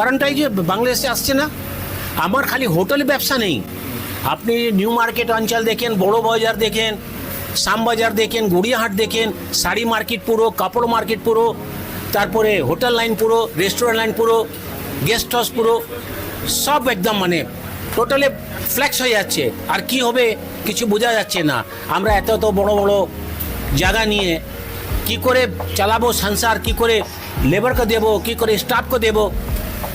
কারণটা এই যে বাংলাদেশে আসছে না। আমার খালি হোটেল ব্যবসা নেই। আপনি নিউ মার্কেট অঞ্চল দেখেন, বড় বাজার দেখেন, শ্যামবাজার দেখেন, গড়িয়াহাট দেখেন, শাড়ি মার্কেট পুরো, কাপড় মার্কেট পুরো, তারপরে হোটেল লাইন পুরো, রেস্টুরেন্ট লাইন পুরো, গেস্ট হাউস পুরো, সব একদম মানে টোটালি ফ্ল্যাক্স হয়ে যাচ্ছে। আর কি হবে কিছু বোঝা যাচ্ছে না। আমরা এত এত বড় বড় জায়গা নিয়ে কি করে চালাবো সংসার, কি করে লেবারকে দেবো, কি করে স্টাফকে দেবো?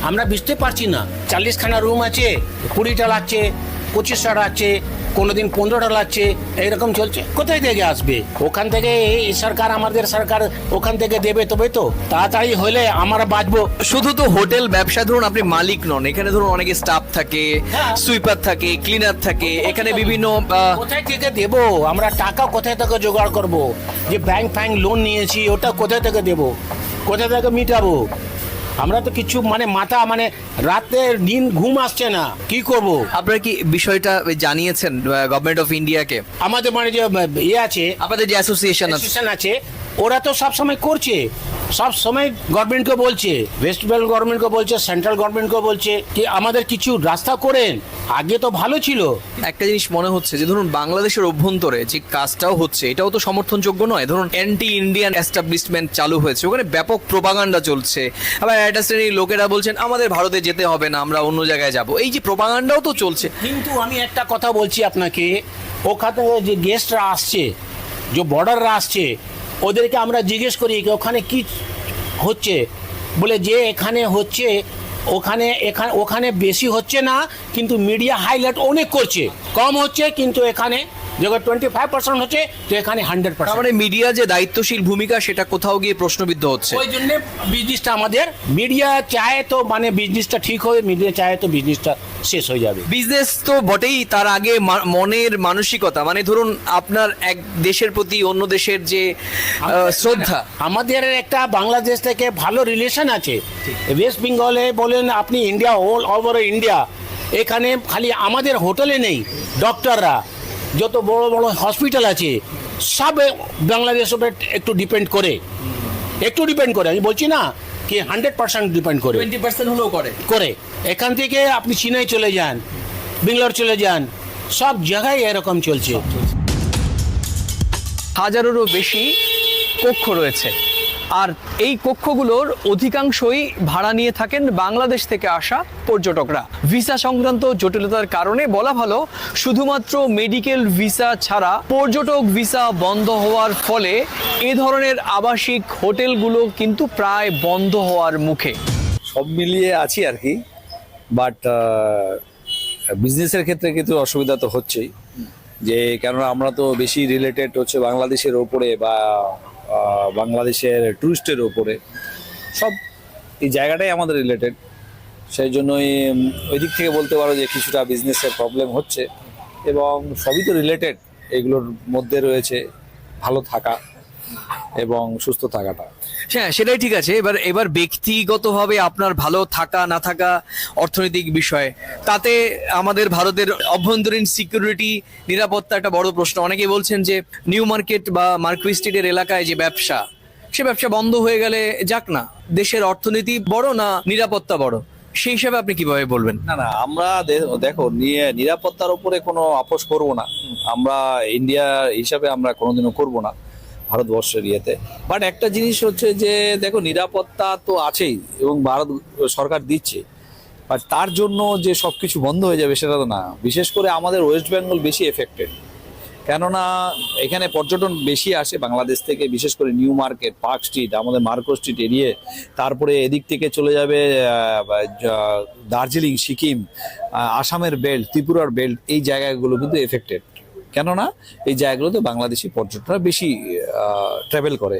আমরা বুঝতে পারছি না। চাল্লিশখানা রুম আছে কুড়িটা লাগছে পঁচিশটা লাগছে কোনোদিন পনেরোটা লাগছে এইরকম চলছে। কোথায় থেকে আসবে? ওখান থেকে এই সরকার আমাদের সরকার ওখান থেকে দেবে তবে তো। তাড়াতাড়ি হলে আমরা বাঁচবো। শুধু তো হোটেল ব্যবসা ধরুন আপনি মালিক নন এখানে ধরুন অনেকে স্টাফ থাকে হ্যাঁ। সুইপার থাকে ক্লিনার থাকে এখানে বিভিন্ন কোথায় থেকে দেবো? আমরা টাকা কোথায় থেকে জোগাড় করব? যে ব্যাংক ফ্যাংক লোন নিয়েছি ওটা কোথায় থেকে দেবো? কোথায় থেকে মিটাবো? আমরা তো কিছু মানে মাথা মানে রাতে দিন ঘুম আসছে না। কি করব? আপনারা কি বিষয়টা জানিয়েছেন গভর্নমেন্ট অফ ইন্ডিয়াকে আমাদের মানে যে ইয়ে আছে আমাদের যে অ্যাসোসিয়েশন আছে ওরা তো সব সময় করছে। সব সময় গভর্নমেন্টকে বলছে ওয়েস্ট বেঙ্গল গভর্নমেন্টকে বলছে সেন্ট্রাল গভর্নমেন্টকে বলছে কি আমাদের কিছু রাস্তা করেন আগে তো ভালো ছিল। একটা জিনিস মনে হচ্ছে যে ধরুন বাংলাদেশের অভ্যন্তরে যে কাজটাও হচ্ছে এটাও তো সমর্থনযোগ্য নয়। ধরুন অ্যান্টি ইন্ডিয়ান এস্টাবলিশমেন্ট চালু হয়েছে ওখানে ব্যাপক প্রোপাগান্ডা চলছে। আবার একটা শ্রেণির লোকেরা বলছেন আমাদের ভারতে যেতে হবে না আমরা অন্য জায়গায় যাব। এই যে প্রোপাগান্ডাও তো চলছে। কিন্তু আমি একটা কথা বলছি আপনাকে ওখানে যে গেস্টরা আসছে যে বর্ডাররা আসছে ওদেরকে আমরা জিজ্ঞেস করি ওখানে কি হচ্ছে? বলে যে এখানে হচ্ছে, ওখানে, এখানে, ওখানে বেশি হচ্ছে না, কিন্তু মিডিয়া হাইলাইট অনেক করছে। কম হচ্ছে, কিন্তু এখানে যখন টোয়েন্টি ফাইভ পার্সেন্ট হচ্ছে তো এখানে হান্ড্রেড পার্সেন্ট মানে মিডিয়া যে দায়িত্বশীল ভূমিকা সেটা কোথাও গিয়ে প্রশ্নবিদ্ধ হচ্ছে। ওই জন্য বিজনেসটা আমাদের মিডিয়া চায় তো মানে বিজনেসটা ঠিক হবে মিডিয়া চায় তো বিজনেসটা শেষ হয়ে যাবে। বিজনেস তো বটেই তার আগে মনের মানসিকতা মানে ধরুন আপনার এক দেশের প্রতি অন্য দেশের যে শ্রদ্ধা। আমাদের একটা বাংলাদেশ থেকে ভালো রিলেশন আছে। ওয়েস্ট বেঙ্গলে বলেন আপনি ইন্ডিয়া অল ওভার ইন্ডিয়া এখানে খালি আমাদের হোটেলে নেই ডক্টররা যত বড় বড় হসপিটাল আছে সব বাংলাদেশ উপরে একটু ডিপেন্ড করে। একটু ডিপেন্ড করে। আমি বলছি না কি হান্ড্রেড পার্সেন্ট ডিপেন্ড করে। টোয়েন্টি পার্সেন্ট হলেও করে। করে। এখান থেকে আপনি চেন্নাই চলে যান বেঙ্গালোর চলে যান সব জায়গায় এরকম চলছে। হাজারেরও বেশি কক্ষ রয়েছে। আর এই কক্ষগুলোর অধিকাংশই ভাড়া নিয়ে থাকেন বাংলাদেশ থেকে আসা পর্যটকরা। ভিসা সংক্রান্ত জটিলতার কারণে বলা ভালো, শুধুমাত্র মেডিকেল ভিসা ছাড়া পর্যটক ভিসা বন্ধ হওয়ার ফলে এ ধরনের আবাসিক হোটেলগুলো কিন্তু প্রায় বন্ধ হওয়ার মুখে। সব মিলিয়ে আছি আর কি বাট বিজনেসের ক্ষেত্রে কিন্তু অসুবিধা তো হচ্ছেই। যে কেননা আমরা তো বেশি রিলেটেড হচ্ছে বাংলাদেশের ওপরে বা বাংলাদেশের ট্যুরিস্টের ওপরে সব এই জায়গাটাই আমাদের রিলেটেড সেই জন্যই ওই দিক থেকে বলতে পারো যে কিছুটা বিজনেসের প্রবলেম হচ্ছে। এবং সবই তো রিলেটেড এগুলোর মধ্যে রয়েছে ভালো থাকা। এবং সুস্থ থাকাটা। হ্যাঁ সেটাই ঠিক আছে। এবার এবার ব্যক্তিগতভাবে আপনার ভালো থাকা না থাকা অর্থনৈতিক বিষয় তাতে আমাদের ভারতের অভ্যন্তরীণ সিকিউরিটি নিরাপত্তা একটা বড় প্রশ্ন। অনেকে বলছেন যে নিউ মার্কেট বা মার্কুই স্ট্রিটের এলাকায় যে ব্যবসা সে ব্যবসা বন্ধ হয়ে গেলে যাক না। দেশের অর্থনীতি বড় না নিরাপত্তা বড়? সেই হিসাবে আপনি কীভাবে বলবেন? না না আমরা দেখো নিয়ে নিরাপত্তার উপরে কোনো আপোষ করব না। আমরা ইন্ডিয়া হিসাবে আমরা কোনোদিনও করব না। ভারতবর্ষের ইয়েতে। বাট একটা জিনিস হচ্ছে যে, দেখো, নিরাপত্তা তো আছেই এবং ভারত সরকার দিচ্ছে। বাট তার জন্য যে সব কিছু বন্ধ হয়ে যাবে সেটা তো না। বিশেষ করে আমাদের ওয়েস্ট বেঙ্গল বেশি এফেক্টেড কেননা, এখানে পর্যটন বেশি আসে বাংলাদেশ থেকে, বিশেষ করে নিউ মার্কেট পার্ক স্ট্রিট আমাদের মার্কো স্ট্রিট এরিয়ে তারপরে এদিক থেকে চলে যাবে দার্জিলিং, সিকিম আসামের বেল্ট ত্রিপুরার বেল্ট এই জায়গাগুলো কিন্তু এফেক্টেড কেননা এই জায়গাগুলোতে বাংলাদেশি পর্যটকরা বেশি ট্রাভেল করে।